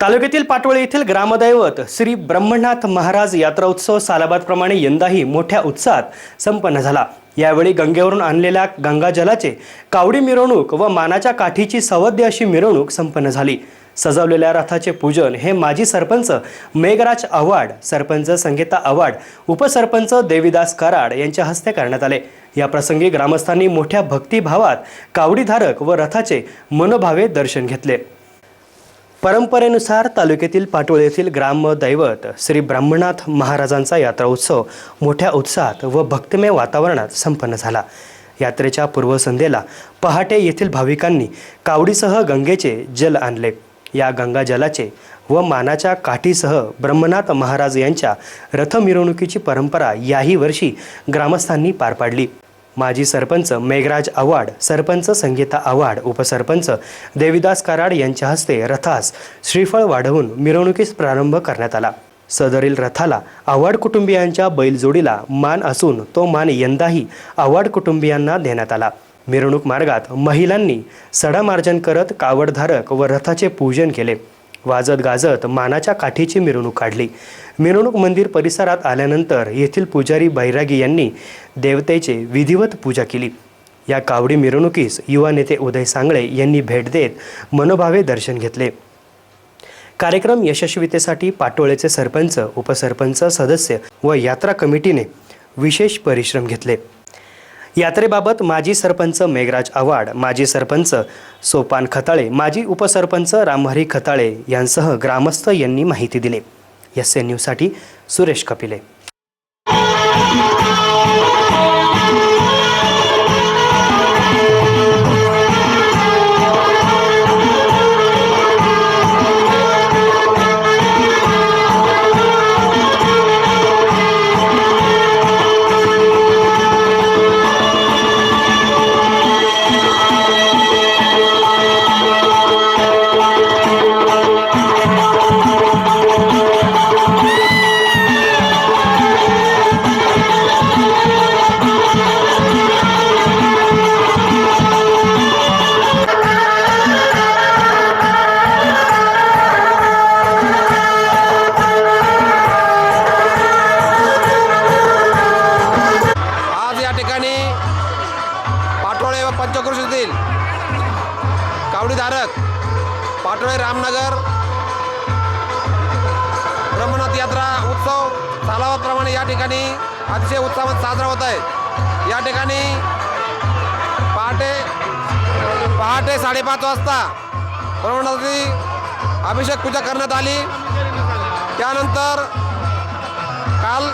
तालुक्यातील पाटोळे येथील ग्रामदैवत श्री ब्रह्मनाथ महाराज यात्रा उत्सव सालाबादप्रमाणे यंदाही मोठ्या उत्साहात संपन्न झाला. यावेळी गंगेवरून आणलेल्या गंगाजलाचे कावडी मिरवणूक व मानाच्या काठीची सवद्य अशी मिरवणूक संपन्न झाली. सजवलेल्या रथाचे पूजन हे माजी सरपंच मेघराज आव्हाड सरपंच संगीता आव्हाड उपसरपंच देवीदास कराड यांच्या हस्ते करण्यात आले. या प्रसंगी ग्रामस्थांनी मोठ्या भक्तिभावात कावडीधारक व रथाचे मनोभावे दर्शन घेतले. परंपरेनुसार तालुक्यातील पाटोळे येथील ग्रामदैवत श्री ब्रह्मनाथ महाराजांचा यात्रा उत्सव मोठ्या उत्साहात व भक्तिमय वातावरणात संपन्न झाला. यात्रेच्या पूर्वसंध्येला पहाटे येथील भाविकांनी कावडीसह गंगेचे जल आणले. या गंगा जलाचे व मानाच्या काठीसह ब्रह्मनाथ महाराज यांच्या रथ मिरवणुकीची परंपरा याही वर्षी ग्रामस्थांनी पार पाडली. माजी सरपंच मेघराज आव्हाड सरपंच संगीता आव्हाड उपसरपंच देविदास कराड यांच्या हस्ते रथास श्रीफळ वाढवून मिरवणुकीस प्रारंभ करण्यात आला. सदरील रथाला आव्हाड कुटुंबियांच्या बैलजोडीला मान असून तो मान यंदाही आव्हाड कुटुंबियांना देण्यात आला. मिरवणूक मार्गात महिलांनी सडामार्जन करत कावडधारक व रथाचे पूजन केले. वाजत गाजत मानाच्या काठीची मिरवणूक काढली. मिरवणूक मंदिर परिसरात आल्यानंतर येथील पुजारी बैरागी यांनी देवतेचे विधिवत पूजा केली. या कावडी मिरवणुकीस युवा नेते उदय सांगळे यांनी भेट देत मनोभावे दर्शन घेतले. कार्यक्रम यशस्वीतेसाठी पाटोळेचे सरपंच उपसरपंच सदस्य व यात्रा कमिटीने विशेष परिश्रम घेतले. यात्रेबाबत माजी सरपंच मेघराज आव्हाड माजी सरपंच सोपान खताळे माजी उपसरपंच रामहरी खताळे यांसह ग्रामस्थ यांनी माहिती दिली. एस एन न्यूजसाठी सुरेश कपिले. पाटोळे रामनगर. ब्रह्मनाथ यात्रा उत्सव सालावतप्रमाणे या ठिकाणी अतिशय उत्साहात साजरा होत आहे. या ठिकाणी पहाटे पहाटे साडेपाच वाजता ब्रह्मनाथाची अभिषेक पूजा करण्यात आली. त्यानंतर काल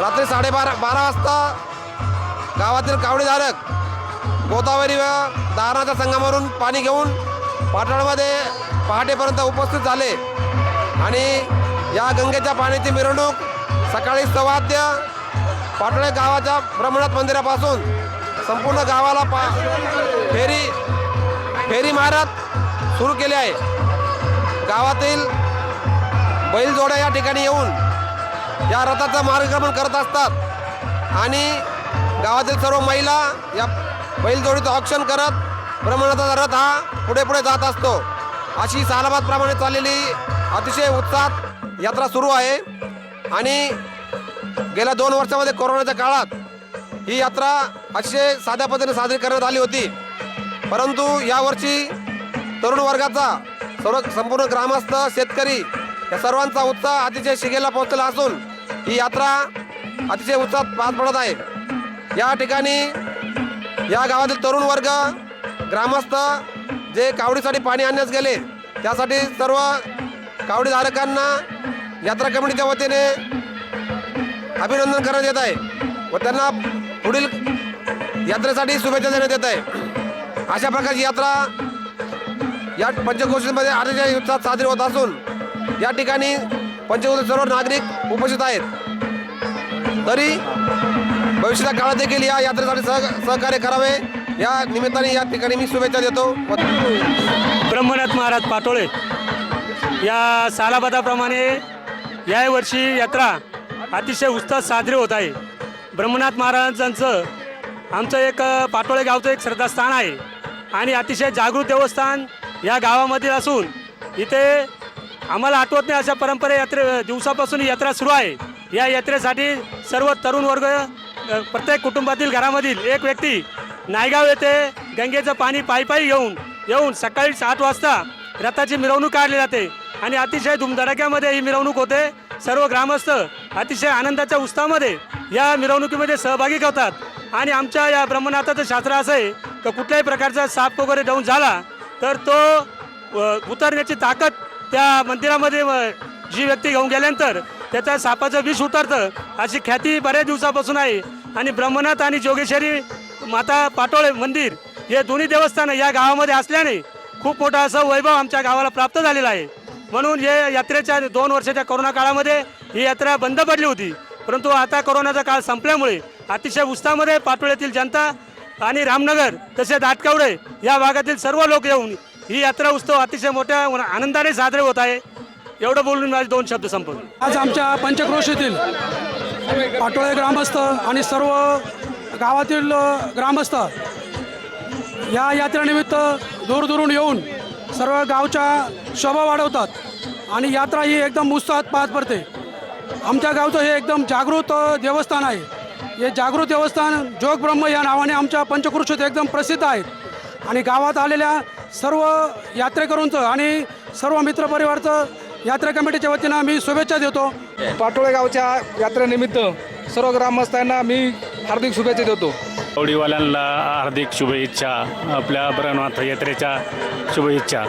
रात्री साडेबारा बारा वाजता गावातील कावडीधारक गोदावरी व दारणाच्या संगमावरून पाणी घेऊन पाटणमध्ये पहाटेपर्यंत उपस्थित झाले. आणि या गंगेच्या पाण्याची मिरवणूक सकाळी सवाद्य पाटणे गावाच्या ब्रह्मनाथ मंदिरापासून संपूर्ण गावाला पा फेरी फेरी मारत सुरू केली आहे. गावातील बैलजोड्या या ठिकाणी येऊन या रथाचं मार्गक्रमण करत असतात. आणि गावातील सर्व महिला या बैलजोडीचं ऑप्शन करत ब्रह्मनाथाचा रथ हा पुढे पुढे जात असतो. अशी सालाबादप्रमाणे चाललेली अतिशय उत्साहात यात्रा सुरू आहे. आणि गेल्या दोन वर्षामध्ये कोरोनाच्या काळात ही यात्रा अतिशय साध्या पद्धतीने साजरी करण्यात आली होती. परंतु यावर्षी तरुण वर्गाचा सर्व संपूर्ण ग्रामस्थ शेतकरी या सर्वांचा उत्साह अतिशय शिगेला पोहोचला असून ही यात्रा अतिशय उत्साहात पार पडत आहे. या ठिकाणी या गावातील तरुण वर्ग ग्रामस्थ जे कावडीसाठी पाणी आणण्यास गेले त्यासाठी सर्व कावडीधारकांना यात्रा कमिटीच्या वतीने अभिनंदन करण्यात येत आहे व त्यांना पुढील यात्रेसाठी शुभेच्छा देण्यात येत आहे. अशा प्रकारची यात्रा या पंचक्रोशीमध्ये अतिशय उत्साहात साजरी होत असून या ठिकाणी पंचक्रोशी सर्व नागरिक उपस्थित आहेत. तरी भविष्याच्या काळात देखील या यात्रेसाठी सह सहकार्य करावे. या निमित्ताने या ठिकाणी मी शुभेच्छा देतो. ब्रह्मनाथ महाराज पाटोळे या सालाबादाप्रमाणे यावर्षी यात्रा अतिशय उत्साहात साजरी होत आहे. ब्रह्मनाथ महाराजांचं आमचं एक पाटोळे गावचं एक श्रद्धास्थान आहे आणि अतिशय जागृत देवस्थान या गावामध्ये असून इथे आम्हाला आठवत नाही अशा परंपरा यात्रे दिवसापासून यात्रा सुरू आहे. या यात्रेसाठी सर्व तरुण वर्ग प्रत्येक कुटुंबातील घरामधील एक व्यक्ती नायगाव येथे गंगेचं पाणी पायी पायी घेऊन येऊन सकाळी सात वाजता रथाची मिरवणूक काढली जाते. आणि अतिशय धुमधडाक्यामध्ये ही मिरवणूक होते. सर्व ग्रामस्थ अतिशय आनंदाच्या उत्साहामध्ये या मिरवणुकीमध्ये सहभागी होतात. आणि आमच्या या ब्रह्मनाथाचं शास्त्र असं आहे की कुठल्याही प्रकारचा साप वगैरे जाऊन झाला तर तो उतरण्याची ताकद त्या मंदिरामध्ये जी व्यक्ती घेऊन गेल्यानंतर त्याच्या सापाचं विष उतरतं अशी ख्याती बऱ्याच दिवसापासून आहे. आणि ब्रह्मनाथ आणि जोगेश्वरी माता पाटोळे मंदिर हे दोन्ही देवस्थानं या गावामध्ये असल्याने खूप मोठा असं वैभव आमच्या गावाला प्राप्त झालेला आहे. म्हणून हे यात्रेच्या दोन वर्षाच्या कोरोना काळामध्ये ही यात्रा बंद पडली होती. परंतु आता कोरोनाचा काळ संपल्यामुळे अतिशय उत्साहामध्ये पाटोळ्यातील जनता आणि रामनगर तसेच दाटकावडे या भागातील सर्व लोक येऊन ही यात्रा उत्सव अतिशय मोठ्या आनंदाने साजरे होत आहे. एवढं बोलून माझे दोन शब्द संपवले आज आमच्या पंचक्रोशीतील पाटोळे ग्रामस्थ आणि सर्व गावातील ग्रामस्थ या यात्रेनिमित्त दूरदूरून येऊन सर्व गावच्या शोभा वाढवतात आणि यात्रा ही एकदम उत्साहात पार पडते. आमच्या गावचं हे एकदम जागृत देवस्थान आहे. हे जागृत देवस्थान जोग ब्रह्म या नावाने आमच्या पंचकृषीत एकदम प्रसिद्ध आहेत आणि गावात आलेल्या सर्व यात्रेकरूंचं आणि सर्व मित्रपरिवारचं यात्रा कमिटीच्या वतीनं मी शुभेच्छा देतो. पाटोळे गावच्या यात्रेनिमित्त सर्व ग्रामस्थांना मी हार्दिक शुभेच्छा देतो. कवडीवाल्यांना हार्दिक शुभेच्छा. आपल्या भरणनाथ यात्रेच्या शुभेच्छा.